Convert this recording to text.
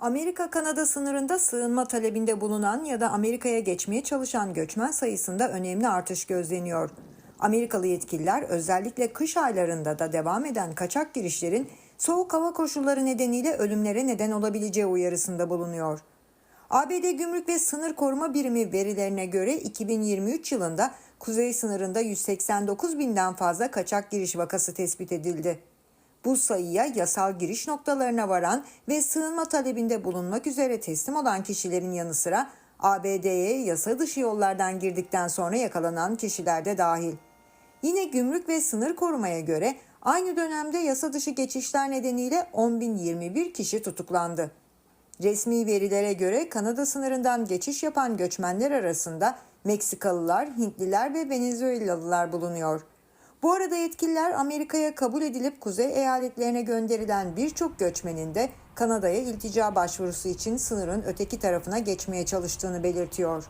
Amerika-Kanada sınırında sığınma talebinde bulunan ya da Amerika'ya geçmeye çalışan göçmen sayısında önemli artış gözleniyor. Amerikalı yetkililer özellikle kış aylarında da devam eden kaçak girişlerin soğuk hava koşulları nedeniyle ölümlere neden olabileceği uyarısında bulunuyor. ABD Gümrük ve Sınır Koruma Birimi verilerine göre 2023 yılında kuzey sınırında 189 binden fazla kaçak giriş vakası tespit edildi. Bu sayıya yasal giriş noktalarına varan ve sığınma talebinde bulunmak üzere teslim olan kişilerin yanı sıra ABD'ye yasa dışı yollardan girdikten sonra yakalanan kişiler de dahil. Yine gümrük ve sınır korumaya göre aynı dönemde yasa dışı geçişler nedeniyle 10.021 kişi tutuklandı. Resmi verilere göre Kanada sınırından geçiş yapan göçmenler arasında Meksikalılar, Hintliler ve Venezuelalılar bulunuyor. Bu arada yetkililer Amerika'ya kabul edilip kuzey eyaletlerine gönderilen birçok göçmenin de Kanada'ya iltica başvurusu için sınırın öteki tarafına geçmeye çalıştığını belirtiyor.